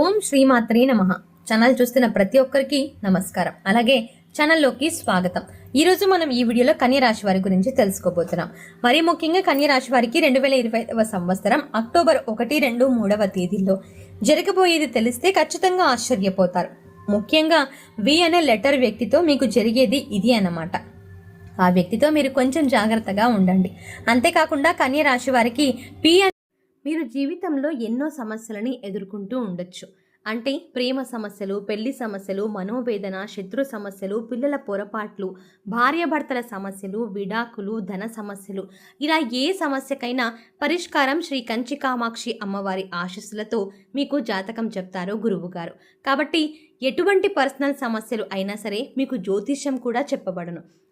ఓం శ్రీమాత్రే నమ. ఛానల్ చూస్తున్న ప్రతి ఒక్కరికి నమస్కారం. అలాగే ఛానల్లోకి స్వాగతం. ఈరోజు మనం ఈ వీడియోలో కన్యరాశి వారి గురించి తెలుసుకోబోతున్నాం. మరి ముఖ్యంగా కన్యరాశి వారికి రెండు వేల ఇరవైవ సంవత్సరం అక్టోబర్ ఒకటి రెండు మూడవ తేదీల్లో జరగబోయేది తెలిస్తే ఖచ్చితంగా ఆశ్చర్యపోతారు. ముఖ్యంగా వి అనే లెటర్ వ్యక్తితో మీకు జరిగేది ఇది అన్నమాట. ఆ వ్యక్తితో మీరు కొంచెం జాగ్రత్తగా ఉండండి. అంతేకాకుండా కన్యరాశి వారికి పి మీరు జీవితంలో ఎన్నో సమస్యలని ఎదుర్కొంటూ ఉండొచ్చు. అంటే ప్రేమ సమస్యలు పెళ్ళి సమస్యలు మనోవేదన శత్రు సమస్యలు పిల్లల పొరపాట్లు భార్యాభర్తల సమస్యలు విడాకులు ధన సమస్యలు. ఇలా ఏ సమస్యకైనా పరిష్కారం శ్రీ కంచి కామాక్షి అమ్మవారి ఆశస్సులతో మీకు జాతకం చెప్తారు గురువుగారు కాబట్టి ఎటువంటి పర్సనల్ సమస్యలు అయినా సరే మీకు జ్యోతిష్యం కూడా చెప్పబడను.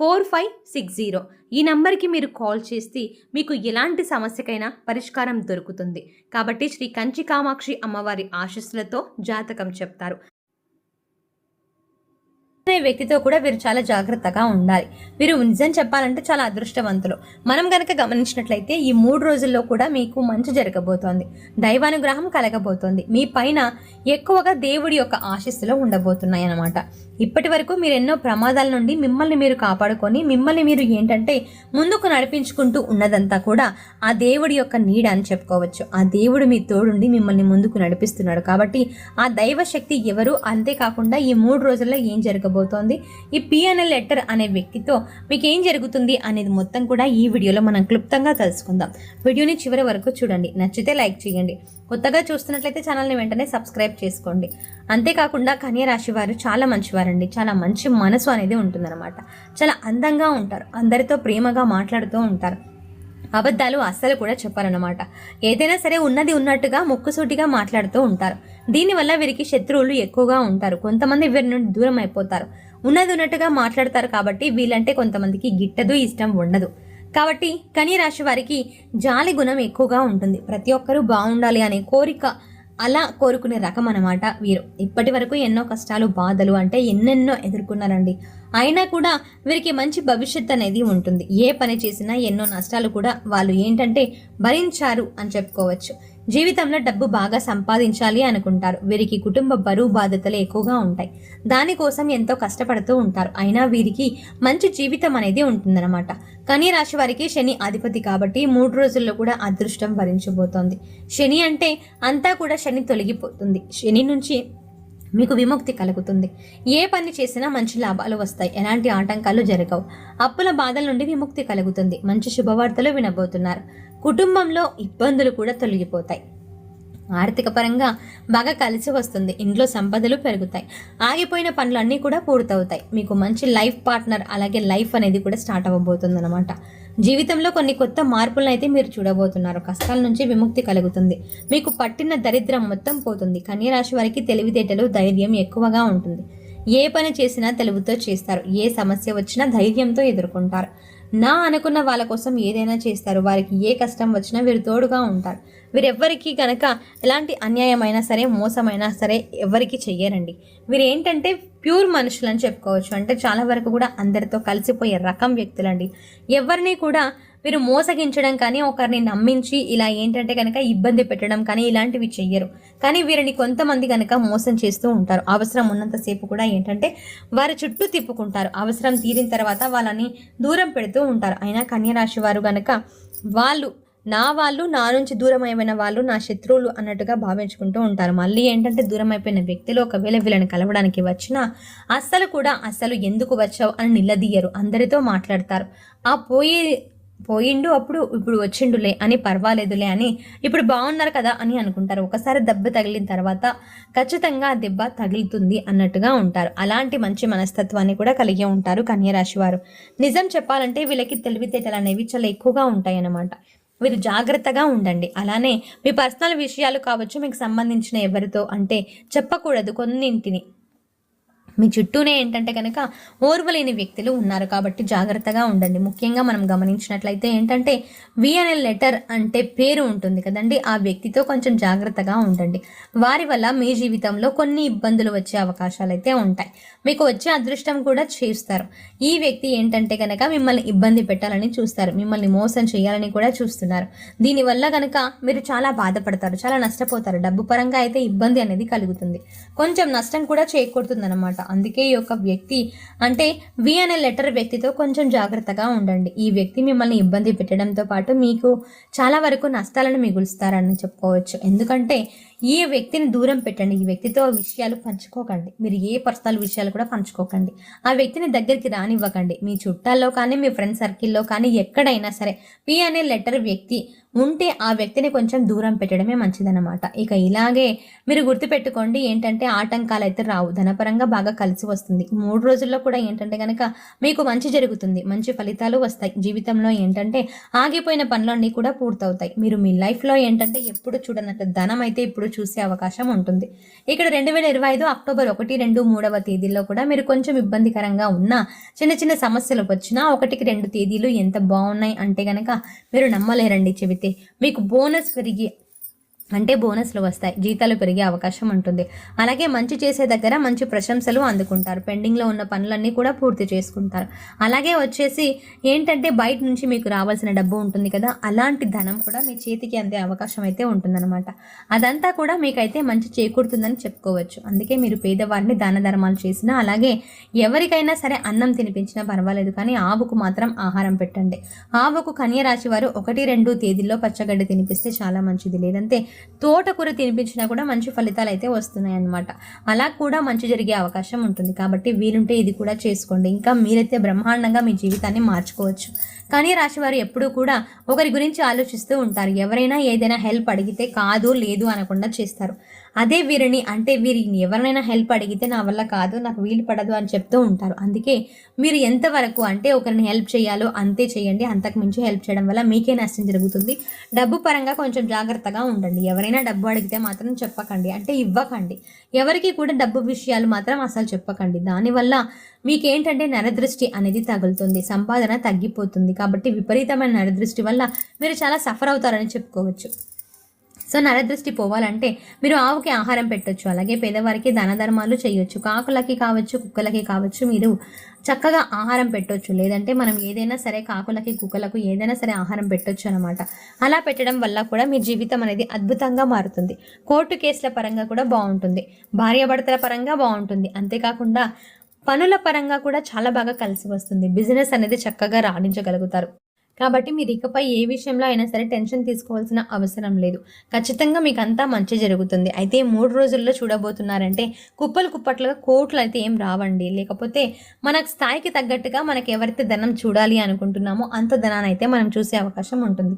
four five six zero. ఈ నంబర్కి మీరు కాల్ చేస్తే మీకు ఎలాంటి సమస్యకైనా పరిష్కారం దొరుకుతుంది. కాబట్టి శ్రీ కంచి కామాక్షి అమ్మవారి ఆశస్సులతో జాతకం చెప్తారు. వ్యక్తితో కూడా వీరు చాలా జాగ్రత్తగా ఉండాలి. వీరు నిజం చెప్పాలంటే చాలా అదృష్టవంతులు. మనం గనక గమనించినట్లయితే ఈ మూడు రోజుల్లో కూడా మీకు మంచి జరగబోతోంది. దైవానుగ్రహం కలగబోతోంది. మీ పైన ఎక్కువగా దేవుడి యొక్క ఆశస్సులో ఉండబోతున్నాయి అన్నమాట ఇప్పటి వరకు మీరు ఎన్నో ప్రమాదాల నుండి మిమ్మల్ని మీరు కాపాడుకొని మిమ్మల్ని మీరు ఏంటంటే ముందుకు నడిపించుకుంటూ ఉన్నదంతా కూడా ఆ దేవుడి యొక్క నీడ అని చెప్పుకోవచ్చు. ఆ దేవుడు మీ తోడుండి మిమ్మల్ని ముందుకు నడిపిస్తున్నాడు. కాబట్టి ఆ దైవ శక్తి ఎవరు? అంతేకాకుండా ఈ మూడు రోజుల్లో ఏం జరగబోతుంది? ఈ పిఎన్ఎల్ లెటర్ అనే వ్యక్తితో మీకు ఏం జరుగుతుంది అనేది మొత్తం కూడా ఈ వీడియోలో మనం క్లుప్తంగా తెలుసుకుందాం. వీడియోని చివరి వరకు చూడండి. నచ్చితే లైక్ చేయండి. కొత్తగా చూస్తున్నట్లయితే ఛానల్ని వెంటనే సబ్స్క్రైబ్ చేసుకోండి. అంతేకాకుండా కన్య రాశి వారు చాలా మంచివారండి. చాలా మంచి మనసు అనేది ఉంటుందన్నమాట. చాలా అందంగా ఉంటారు. అందరితో ప్రేమగా మాట్లాడుతూ ఉంటారు. అబద్ధాలు అస్సలు కూడా చెప్పారన్నమాట. ఏదైనా సరే ఉన్నది ఉన్నట్టుగా ముక్కుసూటిగా మాట్లాడుతూ ఉంటారు. దీనివల్ల వీరికి శత్రువులు ఎక్కువగా ఉంటారు. కొంతమంది వీరి నుండి దూరం అయిపోతారు. ఉన్నది ఉన్నట్టుగా మాట్లాడతారు కాబట్టి వీళ్ళంటే కొంతమందికి గిట్టదు ఇష్టం ఉండదు. కాబట్టి కని రాశి వారికి జాలి గుణం ఎక్కువగా ఉంటుంది. ప్రతి ఒక్కరూ బాగుండాలి అనే కోరిక అలా కోరుకునే రకం అన్నమాట వీరు. ఇప్పటి వరకు ఎన్నో కష్టాలు బాధలు అంటే ఎన్నెన్నో ఎదుర్కొన్నారండి. అయినా కూడా వీరికి మంచి భవిష్యత్ అనేది ఉంటుంది. ఏ పని చేసినా ఎన్నో నష్టాలు కూడా వాళ్ళు ఏంటంటే భరించారు అని చెప్పుకోవచ్చు. జీవితంలో డబ్బు బాగా సంపాదించాలి అనుకుంటారు. వీరికి కుటుంబ బరువు బాధ్యతలు ఎక్కువగా ఉంటాయి. దానికోసం ఎంతో కష్టపడుతూ ఉంటారు. అయినా వీరికి మంచి జీవితం అనేది ఉంటుందన్నమాట. కానీ రాశి వారికి శని అధిపతి కాబట్టి మూడు రోజుల్లో కూడా అదృష్టం భరించబోతోంది. శని అంటే అంతా కూడా శని తొలగిపోతుంది. శని నుంచి మీకు విముక్తి కలుగుతుంది. ఏ పని చేసినా మంచి లాభాలు వస్తాయి. ఎలాంటి ఆటంకాలు జరగవు. అప్పుల బాధల నుండి విముక్తి కలుగుతుంది. మంచి శుభవార్తలు వినబోతున్నారు. కుటుంబంలో ఇబ్బందులు కూడా తొలగిపోతాయి. ఆర్థిక పరంగా బాగా కలిసి వస్తుంది. ఇంట్లో సంపదలు పెరుగుతాయి. ఆగిపోయిన పనులన్నీ కూడా పూర్తవుతాయి. మీకు మంచి లైఫ్ పార్ట్నర్ అలాగే లైఫ్ అనేది కూడా స్టార్ట్ అవ్వబోతుంది అనమాట జీవితంలో కొన్ని కొత్త మార్పులను అయితే మీరు చూడబోతున్నారు. కష్టాల నుంచి విముక్తి కలుగుతుంది. మీకు పట్టిన దరిద్రం మొత్తం పోతుంది. కన్యరాశి వారికి తెలివితేటలు ధైర్యం ఎక్కువగా ఉంటుంది. ఏ పని చేసినా తెలివితో చేస్తారు. ఏ సమస్య వచ్చినా ధైర్యంతో ఎదుర్కొంటారు. నా అనుకున్న వాళ్ళ కోసం ఏదైనా చేస్తారు. వారికి ఏ కష్టం వచ్చినా వీరు తోడుగా ఉంటారు. వీరెవ్వరికి కనుక ఎలాంటి అన్యాయమైనా సరే మోసమైనా సరే ఎవరికి చెయ్యరండి. వీరు ఏంటంటే ప్యూర్ మనుషులు అని చెప్పుకోవచ్చు. అంటే చాలా వరకు కూడా అందరితో కలిసిపోయే రకం వ్యక్తులండి. ఎవరిని కూడా వీరు మోసగించడం కానీ ఒకరిని నమ్మించి ఇలా ఏంటంటే కనుక ఇబ్బంది పెట్టడం కానీ ఇలాంటివి చెయ్యరు. కానీ వీరిని కొంతమంది కనుక మోసం చేస్తూ ఉంటారు. అవసరం ఉన్నంతసేపు కూడా ఏంటంటే వారి చుట్టూ తిప్పుకుంటారు. అవసరం తీరిన తర్వాత వాళ్ళని దూరం పెడుతూ ఉంటారు. అయినా కన్యరాశి వారు కనుక వాళ్ళు నా వాళ్ళు నా నుంచి దూరం అయిపోయిన వాళ్ళు నా శత్రువులు అన్నట్టుగా భావించుకుంటూ ఉంటారు. మళ్ళీ ఏంటంటే దూరం అయిపోయిన వ్యక్తులు ఒకవేళ వీళ్ళని కలవడానికి వచ్చినా అస్సలు కూడా అస్సలు ఎందుకు వచ్చావు అని నిలదీయరు. అందరితో మాట్లాడతారు. ఆ పోయే పోయిండు అప్పుడు ఇప్పుడు వచ్చిండులే అని పర్వాలేదులే అని. ఇప్పుడు బాగున్నారు కదా అని అనుకుంటారు. ఒకసారి దెబ్బ తగిలిన తర్వాత ఖచ్చితంగా ఆ దెబ్బ తగులుతుంది అన్నట్టుగా ఉంటారు. అలాంటి మంచి మనస్తత్వాన్ని కూడా కలిగి ఉంటారు కన్యరాశి వారు. నిజం చెప్పాలంటే వీళ్ళకి తెలివితేటలు అనేవి చాలా ఎక్కువగా ఉంటాయన్నమాట. మీరు జాగ్రత్తగా ఉండండి. అలానే మీ పర్సనల్ విషయాలు కావచ్చు మీకు సంబంధించిన ఎవరితో అంటే చెప్పకూడదు కొన్నింటిని. మీ చుట్టూనే ఏంటంటే కనుక ఓర్వలేని వ్యక్తులు ఉన్నారు కాబట్టి జాగ్రత్తగా ఉండండి. ముఖ్యంగా మనం గమనించినట్లయితే ఏంటంటే విఎన్ఎల్ లెటర్ అంటే పేరు ఉంటుంది కదండి ఆ వ్యక్తితో కొంచెం జాగ్రత్తగా ఉండండి. వారి వల్ల మీ జీవితంలో కొన్ని ఇబ్బందులు వచ్చే అవకాశాలు అయితే ఉంటాయి. మీకు వచ్చే అదృష్టం కూడా చేస్తారు. ఈ వ్యక్తి ఏంటంటే కనుక మిమ్మల్ని ఇబ్బంది పెట్టాలని చూస్తారు. మిమ్మల్ని మోసం చేయాలని కూడా చూస్తున్నారు. దీనివల్ల కనుక మీరు చాలా బాధపడతారు చాలా నష్టపోతారు. డబ్బు పరంగా అయితే ఇబ్బంది అనేది కలుగుతుంది. కొంచెం నష్టం కూడా చేకూరుతుంది అనమాట అందుకే ఈ యొక్క వ్యక్తి అంటే వి అనే లెటర్ వ్యక్తితో కొంచెం జాగ్రత్తగా ఉండండి. ఈ వ్యక్తి మిమ్మల్ని ఇబ్బంది పెట్టడంతో పాటు మీకు చాలా వరకు నష్టాలను మిగులుస్తారని చెప్పుకోవచ్చు. ఎందుకంటే ఈ వ్యక్తిని దూరం పెట్టండి ఈ వ్యక్తితో విషయాలు పంచుకోకండి. మీరు ఏ పర్సనల్ విషయాలు కూడా పంచుకోకండి. ఆ వ్యక్తిని దగ్గరికి రానివ్వకండి. మీ చుట్టాల్లో కానీ మీ ఫ్రెండ్ సర్కిల్లో కానీ ఎక్కడైనా సరే పి అనే లెటర్ వ్యక్తి ఉంటే ఆ వ్యక్తిని కొంచెం దూరం పెట్టడమే మంచిదన్నమాట. ఇక ఇలాగే మీరు గుర్తుపెట్టుకోండి ఏంటంటే ఆటంకాలు అయితే రావు. ధనపరంగా బాగా కలిసి వస్తుంది. మూడు రోజుల్లో కూడా ఏంటంటే కనుక మీకు మంచి జరుగుతుంది. మంచి ఫలితాలు వస్తాయి. జీవితంలో ఏంటంటే ఆగిపోయిన పనులన్నీ కూడా పూర్తవుతాయి. మీరు మీ లైఫ్లో ఏంటంటే ఎప్పుడు చూడనట్టు ధనం అయితే ఇప్పుడు చూసే అవకాశం ఉంటుంది. ఇక్కడ రెండు వేల ఇరవై ఐదు అక్టోబర్ ఒకటి రెండు మూడవ తేదీల్లో కూడా మీరు కొంచెం ఇబ్బందికరంగా ఉన్న చిన్న చిన్న సమస్యలు వచ్చినా ఒకటికి రెండు తేదీలు ఎంత బాగున్నాయి అంటే కనుక మీరు నమ్మలేరండి చెబితే. మీకు బోనస్ పెరిగి అంటే బోనస్లు వస్తాయి జీతాలు పెరిగే అవకాశం ఉంటుంది. అలాగే మంచి చేసే దగ్గర మంచి ప్రశంసలు అందుకుంటారు. పెండింగ్లో ఉన్న పనులన్నీ కూడా పూర్తి చేసుకుంటారు. అలాగే వచ్చేసి ఏంటంటే బయట నుంచి మీకు రావాల్సిన డబ్బు ఉంటుంది కదా అలాంటి ధనం కూడా మీ చేతికి అందే అవకాశం అయితే ఉంటుందన్నమాట. అదంతా కూడా మీకైతే మంచి చేకూరుతుందని చెప్పుకోవచ్చు. అందుకే మీరు పేదవారిని దాన ధర్మాలు చేసినా అలాగే ఎవరికైనా సరే అన్నం తినిపించినా పర్వాలేదు కానీ ఆవుకు మాత్రం ఆహారం పెట్టండి. ఆవుకు కన్యరాశి వారు ఒకటి రెండు తేదీల్లో పచ్చగడ్డి తినిపిస్తే చాలా మంచిది. లేదంటే తోటకూర తినిపించినా కూడా మంచి ఫలితాలు అయితే వస్తున్నాయి అన్నమాట అలా కూడా మంచి జరిగే అవకాశం ఉంటుంది. కాబట్టి వీలుంటే ఇది కూడా చేసుకోండి. ఇంకా మీరైతే బ్రహ్మాండంగా మీ జీవితాన్ని మార్చుకోవచ్చు. కానీ రాశివారు ఎప్పుడూ కూడా ఒకరి గురించి ఆలోచిస్తూ ఉంటారు. ఎవరైనా ఏదైనా హెల్ప్ అడిగితే కాదు లేదు అనకుండా చేస్తారు. అదే వీరిని అంటే వీరిని ఎవరినైనా హెల్ప్ అడిగితే నా వల్ల కాదు నాకు వీలు పడదు అని చెప్తూ ఉంటారు. అందుకే మీరు ఎంతవరకు అంటే ఒకరిని హెల్ప్ చేయాలో అంతే చేయండి. అంతకు మించి హెల్ప్ చేయడం వల్ల మీకే నష్టం జరుగుతుంది. డబ్బు పరంగా కొంచెం జాగ్రత్తగా ఉండండి. ఎవరైనా డబ్బు అడిగితే మాత్రం చెప్పకండి. అంటే ఇవ్వకండి. ఎవరికి కూడా డబ్బు విషయాలు మాత్రం అసలు చెప్పకండి. దానివల్ల మీకేంటంటే నరదృష్టి అనేది తగులుతుంది. సంపాదన తగ్గిపోతుంది. కాబట్టి విపరీతమైన నరదృష్టి వల్ల మీరు చాలా సఫర్ అవుతారని చెప్పుకోవచ్చు. సో నరదృష్టి పోవాలంటే మీరు ఆవుకి ఆహారం పెట్టొచ్చు అలాగే పేదవారికి దాన ధర్మాలు చేయొచ్చు కాకులకి కావచ్చు కుక్కలకి కావచ్చు మీరు చక్కగా ఆహారం పెట్టొచ్చు. లేదంటే మనం ఏదైనా సరే కాకులకి కుక్కలకు ఏదైనా సరే ఆహారం పెట్టొచ్చు అనమాట అలా పెట్టడం వల్ల కూడా మీ జీవితం అనేది అద్భుతంగా మారుతుంది. కోర్టు కేసుల పరంగా కూడా బాగుంటుంది. భార్యాభర్తల పరంగా బాగుంటుంది. అంతేకాకుండా పనుల పరంగా కూడా చాలా బాగా కలిసి వస్తుంది. బిజినెస్ అనేది చక్కగా రాణించగలుగుతారు. కాబట్టి మీరు ఇకపై ఏ విషయంలో అయినా సరే టెన్షన్ తీసుకోవాల్సిన అవసరం లేదు. ఖచ్చితంగా మీకు అంతా మంచి జరుగుతుంది. అయితే మూడు రోజుల్లో చూడబోతున్నారంటే కుప్పలు కుప్పట్లుగా కోట్లు అయితే ఏం రావండి. లేకపోతే మన స్థాయికి తగ్గట్టుగా మనకి ఎవరైతే ధనం చూడాలి అనుకుంటున్నామో అంత ధనాన్ని అయితే మనం చూసే అవకాశం ఉంటుంది.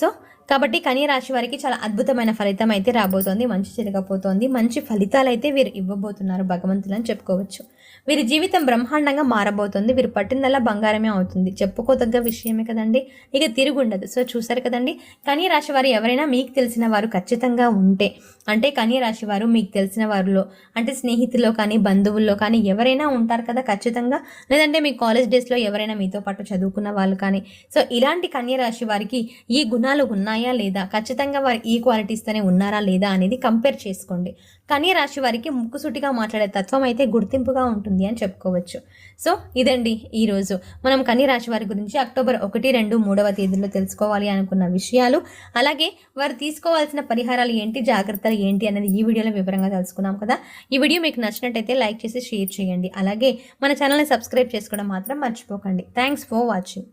సో కాబట్టి కన్య రాశి వారికి చాలా అద్భుతమైన ఫలితం అయితే రాబోతోంది మంచి జరగబోతోంది. మంచి ఫలితాలు అయితే వీరు ఇవ్వబోతున్నారు భగవంతులు అని చెప్పుకోవచ్చు. వీరి జీవితం బ్రహ్మాండంగా మారబోతుంది వీరు పట్టిందల్లా బంగారమే అవుతుంది. చెప్పుకోదగ్గ విషయమే కదండి. ఇక తిరుగుండదు. సో చూసారు కదండి కన్య రాశి వారు ఎవరైనా మీకు తెలిసిన వారు ఖచ్చితంగా ఉంటే అంటే కన్య రాశి వారు మీకు తెలిసిన వారిలో అంటే స్నేహితుల్లో కానీ బంధువుల్లో కానీ ఎవరైనా ఉంటారు కదా ఖచ్చితంగా. లేదంటే మీ కాలేజ్ డేస్లో ఎవరైనా మీతో పాటు చదువుకున్న వాళ్ళు కానీ. సో ఇలాంటి కన్య రాశి వారికి ఈ గుణాలు ఉన్నాయి? ఉన్నాయా లేదా? ఖచ్చితంగా వారు ఈ క్వాలిటీస్తోనే ఉన్నారా లేదా అనేది కంపేర్ చేసుకోండి. కన్య రాశి వారికి ముక్కుసూటిగా మాట్లాడే తత్వం అయితే గుర్తింపుగా ఉంటుంది అని చెప్పుకోవచ్చు. సో ఇదండి ఈరోజు మనం కన్య రాశి వారి గురించి అక్టోబర్ ఒకటి రెండు మూడవ తేదీలో తెలుసుకోవాలి అనుకున్న విషయాలు. అలాగే వారు తీసుకోవాల్సిన పరిహారాలు ఏంటి జాగ్రత్తలు ఏంటి అనేది ఈ వీడియోలో వివరంగా తెలుసుకున్నాం కదా. ఈ వీడియో మీకు నచ్చినట్టయితే లైక్ చేసి షేర్ చేయండి. అలాగే మన ఛానల్ని సబ్స్క్రైబ్ చేసుకోవడం మాత్రం మర్చిపోకండి. Thanks for watching.